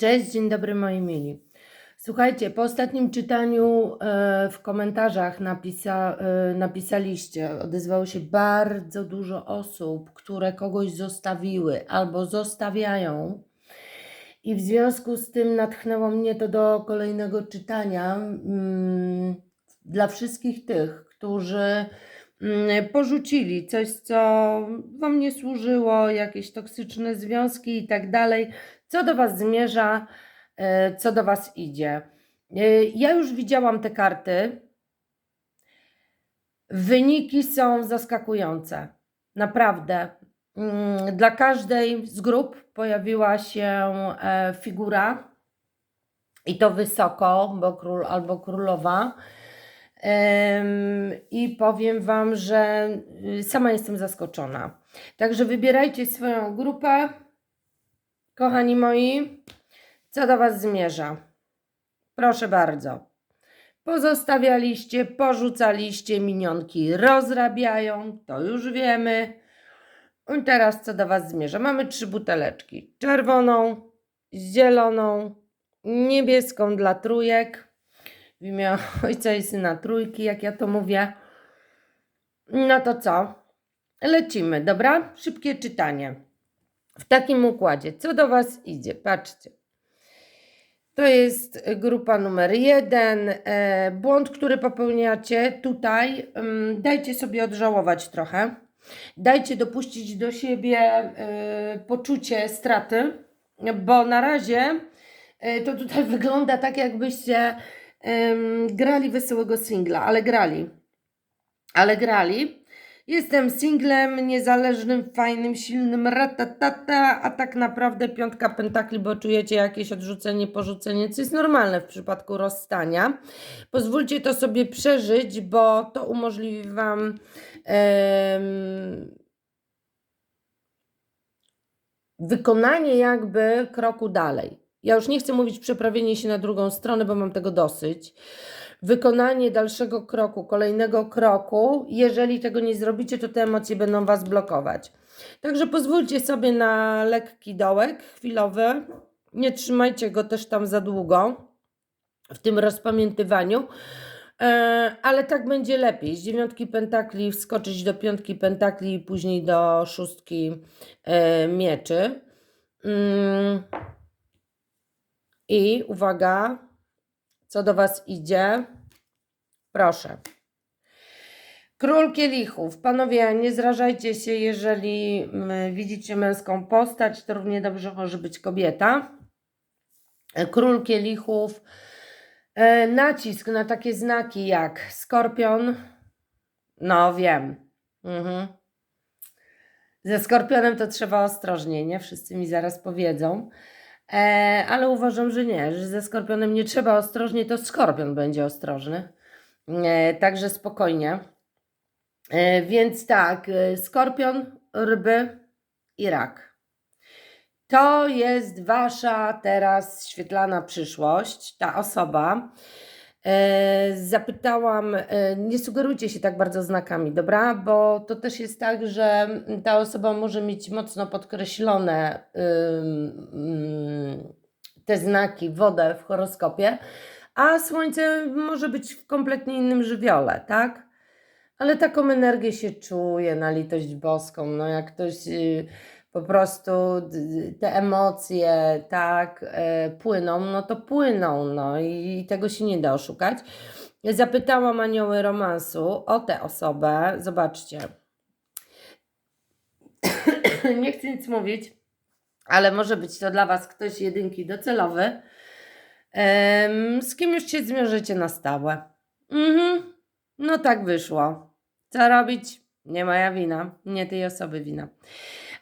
Cześć, dzień dobry moi mili. Słuchajcie, po ostatnim czytaniu e, w komentarzach napisa, e, napisaliście, odezwało się bardzo dużo osób, które kogoś zostawiły albo zostawiają. I w związku z tym natchnęło mnie to do kolejnego czytania mm, dla wszystkich tych, którzy porzucili coś, co Wam nie służyło, jakieś toksyczne związki i tak dalej, co do Was zmierza, e, co do Was idzie. E, Ja już widziałam te karty. Wyniki są zaskakujące. Naprawdę. Mm, Dla każdej z grup pojawiła się e, figura i to wysoko, bo król albo królowa. I powiem Wam, że y, sama jestem zaskoczona. Także wybierajcie swoją grupę. Kochani moi, co do Was zmierza? Proszę bardzo. Pozostawialiście, porzucaliście, minionki rozrabiają, to już wiemy. I teraz co do Was zmierza? Mamy trzy buteleczki. Czerwoną, zieloną, niebieską dla trójek. W imię ojca i syna trójki, jak ja to mówię. No to co? Lecimy, dobra? Szybkie czytanie. W takim układzie. Co do Was idzie? Patrzcie. To jest grupa numer jeden. E, błąd, który popełniacie tutaj, ym, dajcie sobie odżałować trochę. Dajcie dopuścić do siebie e, poczucie straty, bo na razie e, to tutaj wygląda tak, jakbyście grali wesołego singla, ale grali. Ale grali. Jestem singlem, niezależnym, fajnym, silnym, ratatata, a tak naprawdę piątka pentakli, bo czujecie jakieś odrzucenie, porzucenie, co jest normalne w przypadku rozstania. Pozwólcie to sobie przeżyć, bo to umożliwi Wam wykonanie jakby kroku dalej. Ja już nie chcę mówić przeprawienie się na drugą stronę, bo mam tego dosyć. Wykonanie dalszego kroku, kolejnego kroku. Jeżeli tego nie zrobicie, to te emocje będą Was blokować. Także pozwólcie sobie na lekki dołek chwilowy. Nie trzymajcie go też tam za długo w tym rozpamiętywaniu. E, ale tak będzie lepiej. Z dziewiątki pentakli wskoczyć do piątki pentakli i później do szóstki e, mieczy. I uwaga, co do Was idzie? Proszę. Król kielichów. Panowie, nie zrażajcie się, jeżeli mm, widzicie męską postać, to równie dobrze może być kobieta. Król kielichów. E, nacisk na takie znaki jak skorpion. No, wiem. Mhm. Ze skorpionem to trzeba ostrożnie, nie? Wszyscy mi zaraz powiedzą. E, ale uważam, że nie, że ze skorpionem nie trzeba ostrożnie, to skorpion będzie ostrożny. E, także spokojnie. E, więc tak, e, skorpion, ryby i rak. To jest wasza teraz świetlana przyszłość, ta osoba. E, zapytałam, e, nie sugerujcie się tak bardzo znakami, dobra? Bo to też jest tak, że ta osoba może mieć mocno podkreślone te znaki, wodę w horoskopie, a słońce może być w kompletnie innym żywiole, tak? Ale taką energię się czuje na litość boską. No jak ktoś y, po prostu te emocje tak e, płyną, no to płyną, no i, tego się nie da oszukać. Zapytałam anioły romansu o tę osobę. Zobaczcie. nie chcę nic mówić, ale może być to dla Was ktoś jedynki docelowy. Z kim już się zmierzycie na stałe. Mhm. No tak wyszło. Co robić? Nie moja wina, nie tej osoby wina.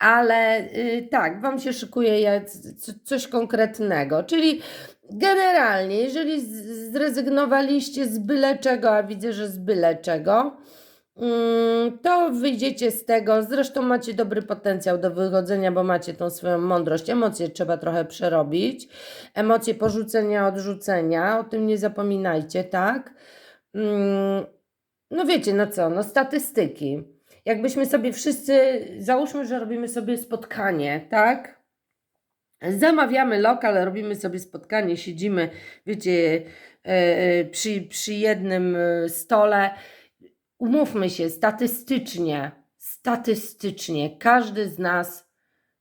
Ale y, tak, Wam się szykuje coś konkretnego. Czyli generalnie, jeżeli zrezygnowaliście z byle czego, a widzę, że z byle czego, mm, to wyjdziecie z tego. Zresztą macie dobry potencjał do wychodzenia, bo macie tą swoją mądrość. Emocje trzeba trochę przerobić. Emocje porzucenia, odrzucenia. O tym nie zapominajcie, tak? Mm, no wiecie, no co, no statystyki. Jakbyśmy sobie wszyscy, załóżmy, że robimy sobie spotkanie, tak? Zamawiamy lokal, robimy sobie spotkanie, siedzimy, wiecie, e, e, przy, przy jednym e, stole. Umówmy się, statystycznie, statystycznie każdy z nas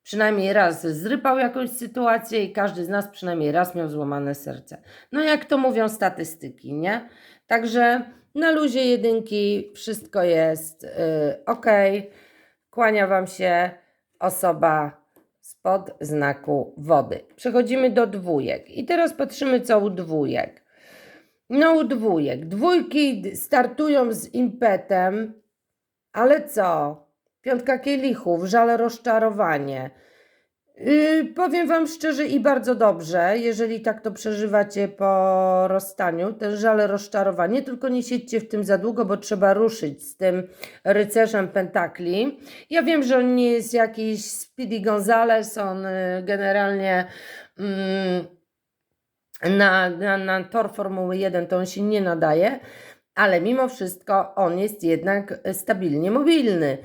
przynajmniej raz zrypał jakąś sytuację i każdy z nas przynajmniej raz miał złamane serce. No jak to mówią statystyki, nie? Także na luzie jedynki wszystko jest yy, ok. Kłania Wam się osoba spod znaku wody. Przechodzimy do dwójek i teraz patrzymy co u dwójek. No u dwójek. Dwójki startują z impetem, ale co? Piątka kielichów, żale rozczarowanie. Yy, powiem Wam szczerze i bardzo dobrze, jeżeli tak to przeżywacie po rozstaniu, ten żale rozczarowanie, tylko nie siedźcie w tym za długo, bo trzeba ruszyć z tym rycerzem pentakli. Ja wiem, że on nie jest jakiś Speedy Gonzales, on y, generalnie mm, na, na, na tor Formuły 1 to on się nie nadaje, ale mimo wszystko on jest jednak stabilnie mobilny.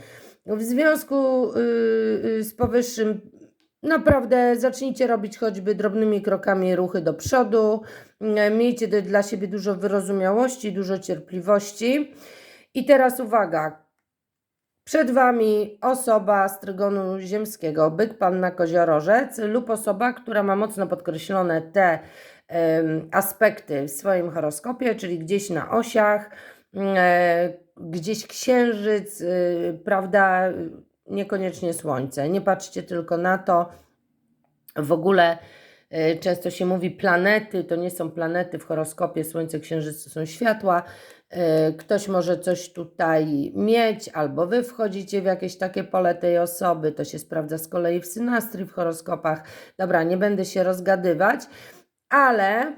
W związku y, y, z powyższym naprawdę zacznijcie robić choćby drobnymi krokami ruchy do przodu. Miejcie do, dla siebie dużo wyrozumiałości, dużo cierpliwości. I teraz uwaga. Przed Wami osoba z trygonu ziemskiego, byk, panna, koziorożec lub osoba, która ma mocno podkreślone te aspekty w swoim horoskopie, czyli gdzieś na osiach, e, gdzieś księżyc, y, prawda, niekoniecznie słońce. Nie patrzcie tylko na to. W ogóle y, często się mówi planety, to nie są planety w horoskopie, słońce, księżyc to są światła. Y, ktoś może coś tutaj mieć, albo wy wchodzicie w jakieś takie pole tej osoby. To się sprawdza z kolei w synastrii, w horoskopach. Dobra, nie będę się rozgadywać, ale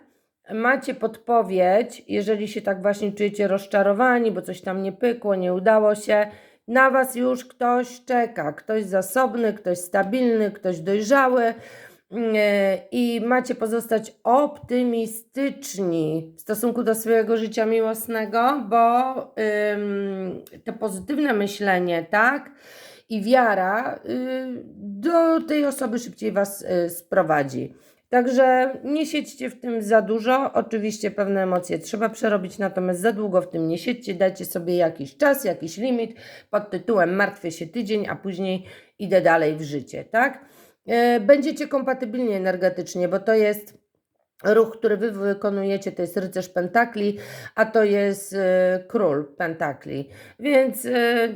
macie podpowiedź, jeżeli się tak właśnie czujecie rozczarowani, bo coś tam nie pykło, nie udało się, na Was już ktoś czeka, ktoś zasobny, ktoś stabilny, ktoś dojrzały. Mm, i macie pozostać optymistyczni w stosunku do swojego życia miłosnego, bo ym, to pozytywne myślenie, tak, i wiara y, do tej osoby szybciej Was y, sprowadzi. Także nie siedźcie w tym za dużo. Oczywiście pewne emocje trzeba przerobić, natomiast za długo w tym nie siedźcie. Dajcie sobie jakiś czas, jakiś limit pod tytułem martwię się tydzień, a później idę dalej w życie, tak? E, będziecie kompatybilni energetycznie, bo to jest ruch, który wy wykonujecie, to jest rycerz pentakli, a to jest e, król pentakli. Więc e,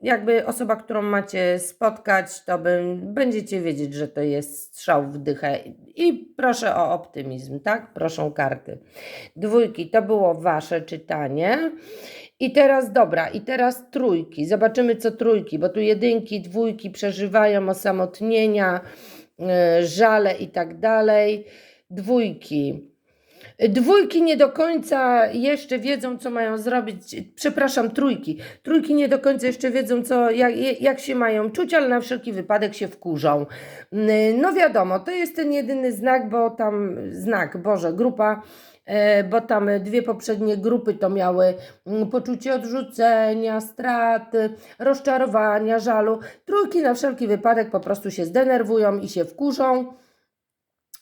jakby osoba, którą macie spotkać, to będziecie wiedzieć, że to jest strzał w dychę. I proszę o optymizm, tak? Proszę karty. Dwójki, to było wasze czytanie. I teraz dobra, i teraz trójki. Zobaczymy, co trójki, bo tu jedynki, dwójki przeżywają osamotnienia, yy, żale i tak dalej. Dwójki. Dwójki nie do końca jeszcze wiedzą, co mają zrobić. Przepraszam, trójki. Trójki nie do końca jeszcze wiedzą, co, jak, jak się mają czuć, ale na wszelki wypadek się wkurzą. No wiadomo, to jest ten jedyny znak, bo tam znak, Boże, grupa e, bo tam dwie poprzednie grupy to miały mm, poczucie odrzucenia, straty, rozczarowania, żalu. Trójki na wszelki wypadek po prostu się zdenerwują i się wkurzą.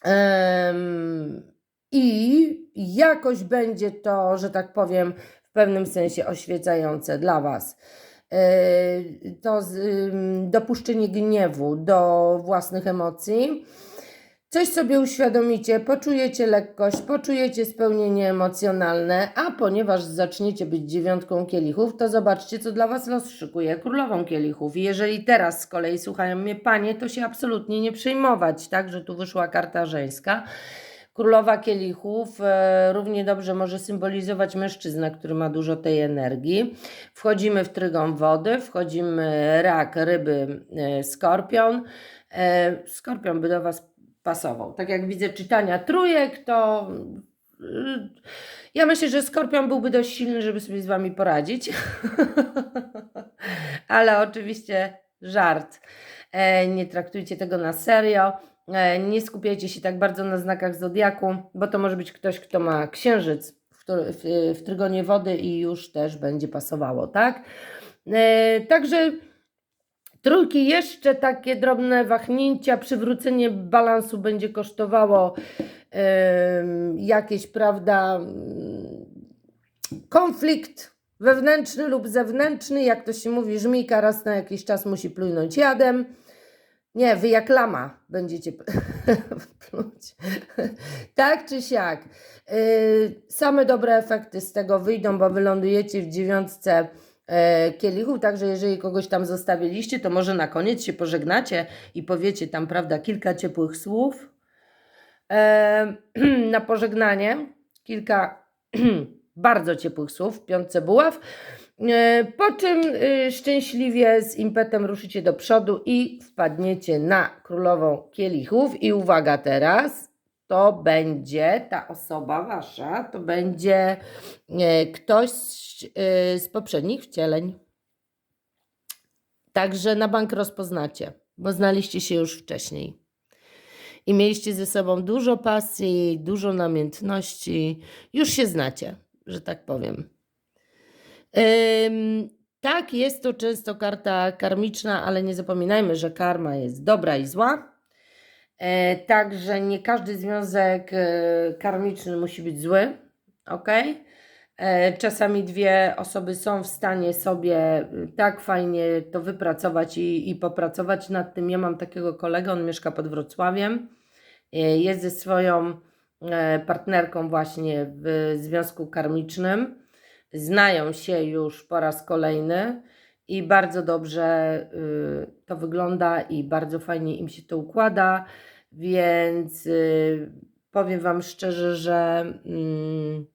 Um, i jakoś będzie to, że tak powiem, w pewnym sensie oświecające dla Was. E, to dopuszczenie gniewu do własnych emocji. Coś sobie uświadomicie, poczujecie lekkość, poczujecie spełnienie emocjonalne, a ponieważ zaczniecie być dziewiątką kielichów, to zobaczcie, co dla Was los szykuje królową kielichów. I jeżeli teraz z kolei słuchają mnie panie, to się absolutnie nie przejmować, tak, że tu wyszła karta żeńska. Królowa kielichów e, równie dobrze może symbolizować mężczyznę, który ma dużo tej energii. Wchodzimy w trygon wody, wchodzimy rak, ryby, e, skorpion. E, skorpion by do Was pasował. Tak jak widzę czytania trójek, to ja myślę, że skorpion byłby dość silny, żeby sobie z Wami poradzić. Ale oczywiście żart. Nie traktujcie tego na serio. E, nie skupiajcie się tak bardzo na znakach zodiaku, bo to może być ktoś, kto ma księżyc w, w, w trygonie wody i już też będzie pasowało, tak? E, także Trójki jeszcze takie drobne wahnięcia, przywrócenie balansu będzie kosztowało jakieś, prawda, mm, konflikt wewnętrzny lub zewnętrzny, jak to się mówi, żmijka raz na jakiś czas musi plujnąć jadem. Nie, wy jak lama będziecie pluć. tak czy siak. Yy, same dobre efekty z tego wyjdą, bo wylądujecie w dziewiątce e, kielichów, także jeżeli kogoś tam zostawiliście, to może na koniec się pożegnacie i powiecie tam, prawda, kilka ciepłych słów e, na pożegnanie, kilka bardzo ciepłych słów w piątce buław, po czym e, szczęśliwie z impetem ruszycie do przodu i wpadniecie na królową kielichów i uwaga teraz, to będzie ta osoba wasza, to będzie e, ktoś z, e, z poprzednich wcieleń. Także na bank rozpoznacie, bo znaliście się już wcześniej. I mieliście ze sobą dużo pasji, dużo namiętności. Już się znacie, że tak powiem. Tak, jest to często karta karmiczna, ale nie zapominajmy, że karma jest dobra i zła. E, także nie każdy związek e, karmiczny musi być zły. Ok? E, czasami dwie osoby są w stanie sobie tak fajnie to wypracować i, i popracować nad tym. Ja mam takiego kolegę, on mieszka pod Wrocławiem. Jest ze swoją partnerką właśnie w związku karmicznym. Znają się już po raz kolejny i bardzo dobrze y, to wygląda i bardzo fajnie im się to układa, więc y, powiem Wam szczerze, że mm,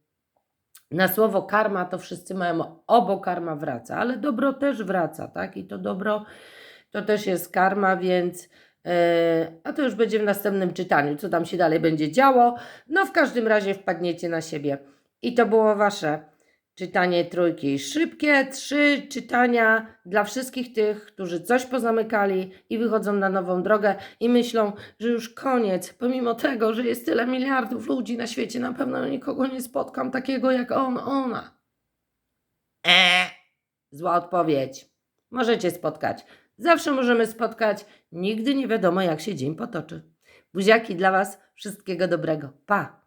na słowo karma to wszyscy mają, obo karma wraca, ale dobro też wraca, tak? I to dobro to też jest karma, więc e, a to już będzie w następnym czytaniu, co tam się dalej będzie działo. No w każdym razie wpadniecie na siebie. I to było wasze czytanie trójki. Szybkie trzy czytania dla wszystkich tych, którzy coś pozamykali i wychodzą na nową drogę i myślą, że już koniec, pomimo tego, że jest tyle miliardów ludzi na świecie, na pewno nikogo nie spotkam takiego jak on, ona. Eee, zła odpowiedź. Możecie spotkać. Zawsze możemy spotkać. Nigdy nie wiadomo, jak się dzień potoczy. Buziaki dla Was. Wszystkiego dobrego. Pa!